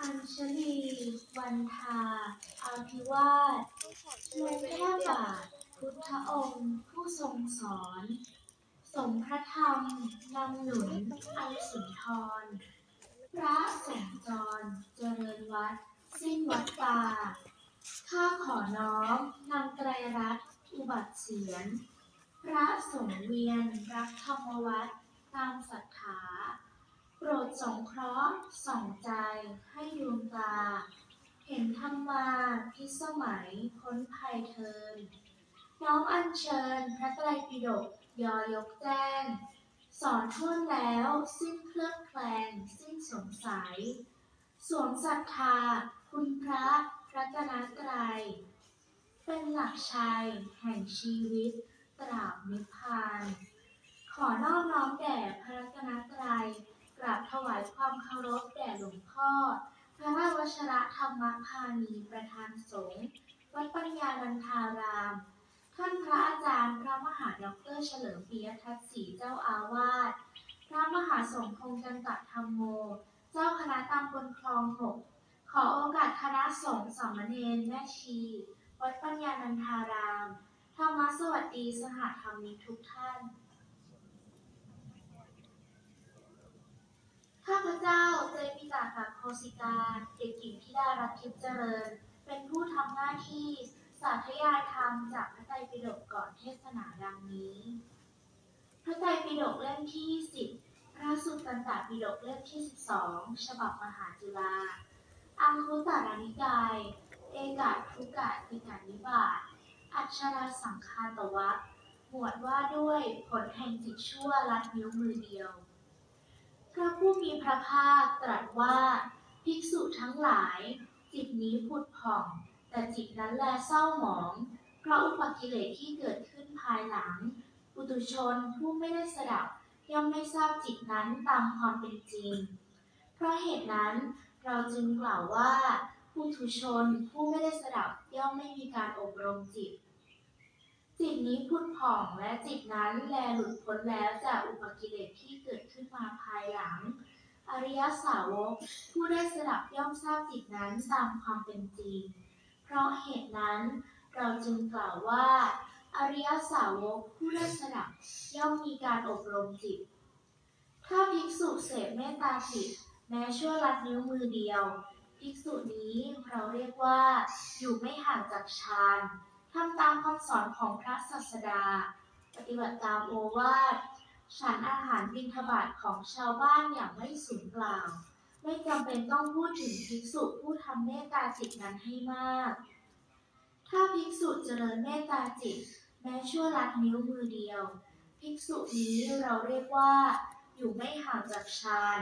อัญชลีวันทา อาภิวาสลงพระบาทพุทธองค์ผู้ทรงสอน สมพระธรรมนำหนุนอันสุนทร พระแสงจรเจริญวัด สิ้นวัดตาข้าขอน้อมนำไตรรัตน์ อุบัติเสียน พระสงฆ์เวียนรักธรรมวัดตามศรัทธาโปรดสงเคราะห์ส่องใจให้ดวงตา เห็นธรรมาพิสมัยพ้นภัยเทิน น้อมอัญเชิญพระไตรปิฎกยอยกแจ้ง สอนทั่วแล้วสิ้นเคลือบแคลงสิ้นสงสัย สวมศรัทธาคุณพระรัตนตรัย เป็นหลักชัยแห่งชีวิต ตราบนิพพาน ขอนอบน้อมแด่พระรัตนตรัยกราบถวายความเคารพแด่หลวงพ่อ พระราชวชระธรรมพานีประธานสงฆ์วัดปัญญานันทาราม ท่านพระอาจารย์พระมหาดอกเตอรเฉลิมปิยทัศน์ศรีเจ้าอาวาสพระมหาสมพงษ์จันตธรรมโม เจ้าคณะตำบลคลองหกขอโอกาสคณะสงฆ์สามเณรแม่ชี วัดปัญญานันทาราม ธรรมสวัสดีสหธรรมิกทุกท่าน ข้าพเจ้าเจมิตากับโคสิกาเด็กหญิงธิดารัตน์ทิพย์เจริญ เป็นผู้ทำหน้าที่สาธยายธรรมจากพระไตรปิฎกก่อนเทศนาดังนี้ พระไตรปิฎกเล่มที่10พระสุตตันตปิฎกเล่มที่ 12 ฉบับมหาจุฬาอังคุตารนิกาย กาทุกะติกานิบาตอัชราสังคาตวัคหมวดว่าด้วยผลแห่งจิตชั่วลัดนิ้วมือเดียว พระผู้มีพระภาคตรัสว่า ภิกษุทั้งหลาย จิตนี้ผุดผ่อง แต่จิตนั้นแลเศร้าหมอง เพราะอุปกิเลสที่เกิดขึ้นภายหลัง ปุตุชนผู้ไม่ได้สดับย่อมไม่ทราบจิตนั้นตามความเป็นจริง เพราะเหตุนั้นเราจึงกล่าวว่า ปุถุชน ผู้ไม่ได้สดับย่อมไม่มีการอบรมจิต จิตนี้พุดผ่องและจิตนั้นแลหลุดพ้นแล้วจากอุปกิเลสที่เกิดขึ้นมาภายหลัง อริยสาวก ผู้ได้สดับย่อมทราบจิตนั้นตามความเป็นจริง เพราะเหตุนั้นเราจึงกล่าวว่า อริยสาวกผู้ได้สดับย่อมมีการอบรมจิต ถ้าภิกษุเสพเมตตาจิตแม้ชั่วลัดนิ้วมือเดียว ภิกษุนี้เราเรียกว่า อยู่ไม่ห่างจากฌานทำตามคำสอนของพระศาสดา ปฏิบัติตามโอวาทฉันอาหารบิณฑบาตของชาวบ้านอย่างไม่สูญเปล่า ไม่จำเป็นต้องพูดถึงภิกษุผู้ทำเมตตาจิตนั้นให้มาก ถ้าภิกษุเจริญเมตตาจิต แม้ชั่วลัดนิ้วมือเดียว ภิกษุนี้เราเรียกว่า อยู่ไม่ห่างจากฌาน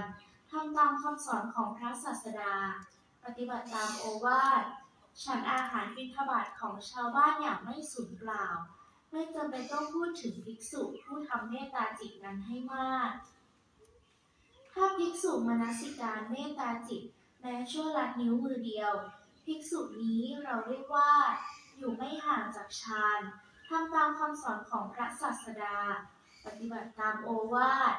ทำตามคำสอนของพระศาสดา ฏิบัติตามโอวาทฉันอาหารบิณฑบาตของชาวบ้านอย่างไม่สูญเปล่า ไม่จำเป็นต้องพูดถึงภิกษุผู้ทำเมตตาจิตนั้นให้มาก ถ้าภิกษุมนสิการเมตตาจิตแม้ชั่วลัดนิ้วมือเดียว ภิกษุนี้เราเรียกว่า อยู่ไม่ห่างจากฌานทำตามคำสอนของพระศาสดา ปฏิบัติตามโอวาท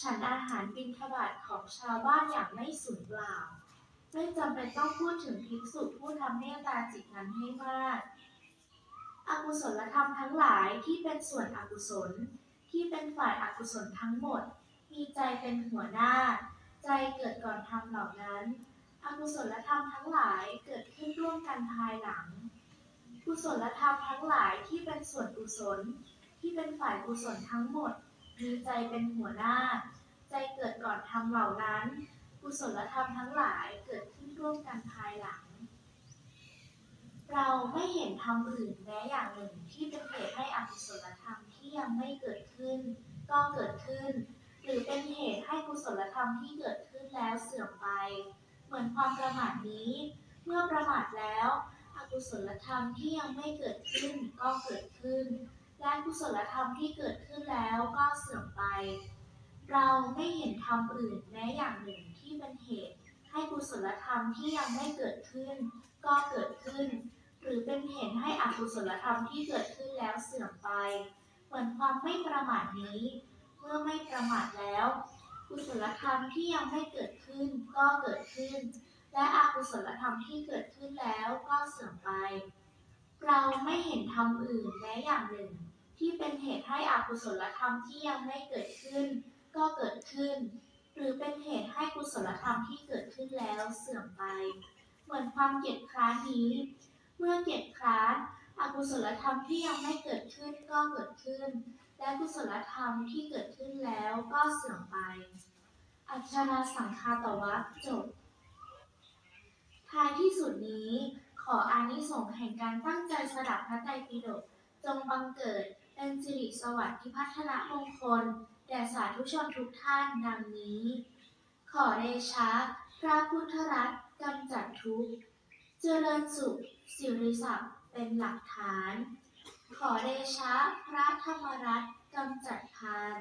ฉันอาหารบิณฑบาตของชาวบ้านอย่างไม่สูญเปล่า ไม่จำเป็นต้องพูดถึงภิกษุผู้ทำเมตตาจิตนั้นให้มาก อกุศลธรรมทั้งหลายที่เป็นส่วนอกุศล ที่เป็นฝ่ายอกุศลทั้งหมด มีใจเป็นหัวหน้า ใจเกิดก่อนทำเหล่านั้น อกุศลธรรมทั้งหลายเกิดขึ้นร่วมกันภายหลัง กุศลธรรมทั้งหลายที่เป็นส่วนกุศล ที่เป็นฝ่ายกุศลทั้งหมด มีใจเป็นหัวหน้า ใจเกิดก่อนทำเหล่านั้น กุศลธรรมทั้งหลายเกิดขึ้นร่วมกันภายหลัง เราไม่เห็นธรรมอื่นแม้อย่างหนึ่งที่เป็นเหตุให้อกุศลธรรมที่ยังไม่เกิดขึ้น ก็เกิดขึ้น หรือเป็นเหตุให้กุศลธรรมที่เกิดขึ้นแล้วเสื่อมไป เหมือนความประมาทนี้ เมื่อประมาทแล้ว อกุศลธรรมที่ยังไม่เกิดขึ้นก็เกิดขึ้นและกุศลธรรมที่เกิดขึ้นแล้วก็เสื่อมไป เราไม่เห็นธรรมอื่นแม้อย่างหนึ่งที่เป็นเหตุ ให้กุศลธรรมที่ยังไม่เกิดขึ้น ก็เกิดขึ้น หรือเป็นเหตุให้อกุศลธรรมที่เกิดขึ้นแล้วเสื่อมไป เหมือนความไม่ประมาทนี้ เมื่อไม่ประมาทแล้ว กุศลธรรมที่ยังไม่เกิดขึ้น ก็เกิดขึ้น และอกุศลธรรมที่เกิดขึ้นแล้วก็เสื่อมไป เราไม่เห็นธรรมอื่นแม้อย่างหนึ่ง ที่เป็นเหตุให้อกุศลธรรมที่ยังไม่เกิดขึ้น ก็เกิดขึ้น หรือเป็นเหตุให้กุศลธรรมที่เกิดขึ้นแล้วเสื่อมไป เหมือนความเกียจคร้านนี้ เมื่อเกียจคร้านอกุศลธรรมที่ยังไม่เกิดขึ้นก็เกิดขึ้น และกุศลธรรมที่เกิดขึ้นแล้วก็เสื่อมไป อัชราสังคาตวัคจบ ท้ายที่สุดนี้ ขออานิสงส์แห่งการตั้งใจสดับพระไตรปิฎกจงบังเกิดเป็นสิริสวัสดิ์ที่พัฒนามงคล แด่สาธุชนทุกท่านดังนี้ ขอเดชะ พระพุทธรัตน์กำจัดทุกข์ เจริญสุข สิริศักดิ์เป็นหลักฐาน ขอเดชะ พระธรรมรัตน์กำจัดพาน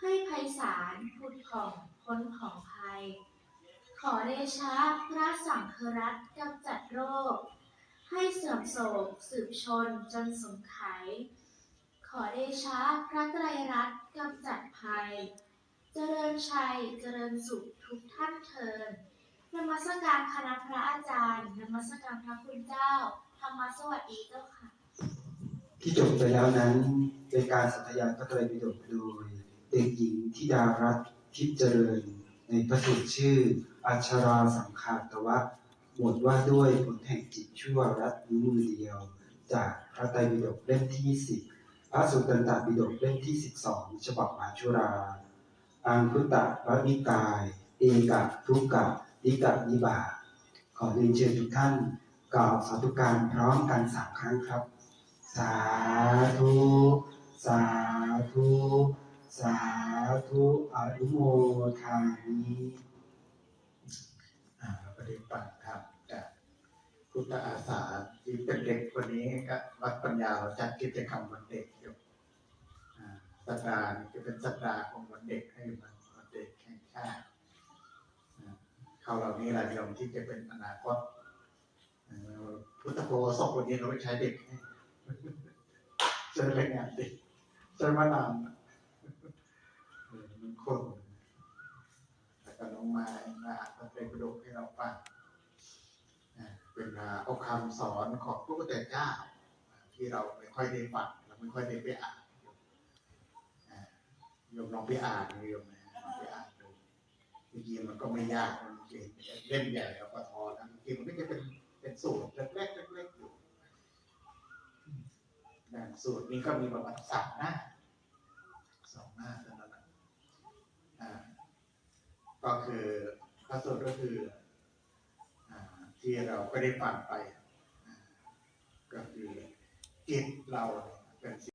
ให้ไพศาลผุดผ่องพ้นของภัย ขอเดชะ พระสังฆรัตน์กำจัดโรค ให้เสื่อมโศกสืบชนจนสงไขยข อเดชะพระไตรรัตน์กำจัดภัย เจริญชัย เจริญสุขทุกท่านเทินนมัสการคณะพระอาจารย์นมัสการพระคุณเจ้าธรรมสวัสดีเจ้าค่ะ ที่จบไปแล้วนั้นเป็นการสัตยายพระไตรปิฎกโดยเด็กหญิงธิดารัตน์ทิพย์เจริญ ในพระสูตรชื่ออัชราสังขารตวะหมวดว่าด้วยผลแห่งจิตชั่วรัตนิ้วมือเดียว จากพระไตรปิฎกเล่มที่10 พระสุตตันตปิฎกเล่มที่ 12 ฉบับมาชุรา อังคุตตะวนิกาย เอกะทุกกะนิกะนิบา ขอเรียนเชิญทุกท่านกล่าวสาธุการพร้อมกันสามครั้งครับ สาธุ สาธุ สาธุอนุโมทามิอ่าปฏิบัติครับจากพุทธอาสาที่เป็นเด็กวันนี้ก็วัดปัญญาจัดกิจกรรมวันเด็ก สัปดาห์นี้จะเป็นสัปดาห์ของวันเด็กให้มันวันเด็กแห่งชาติอ่าเขาเหล่านี้หละโยมที่จะเป็นอนาคตพุทธโฆษกวันนี้เราไปใช้เด็กเจอแรงงานเด็กเจอมานานมันคนแล้วก็น้องม้มาอ่านพระไตรปิฎกให้เราฟังเป็นเอาคำสอนของพระพุทธเจ้าที่เราไม่ค่อยได้ฟังเราไม่ค่อยได้ไปอ่าน โยมลองไปอ่านดูโยมนะลองไปอ่านดูจริงๆมันก็ไม่ยากมันเล่มใหญ่แล้วก็ทอนะจริงมันก็จะเป็นเป็นสูตรเล็กๆเล็กๆอยู่นะสูตรนี้ก็มีประมาณสามหน้าสองหน้าเท่านั้นอ่าก็คือพระสูตรก็คืออ่าที่เราก็ได้ฟังไปก็คือจิตเราเป็น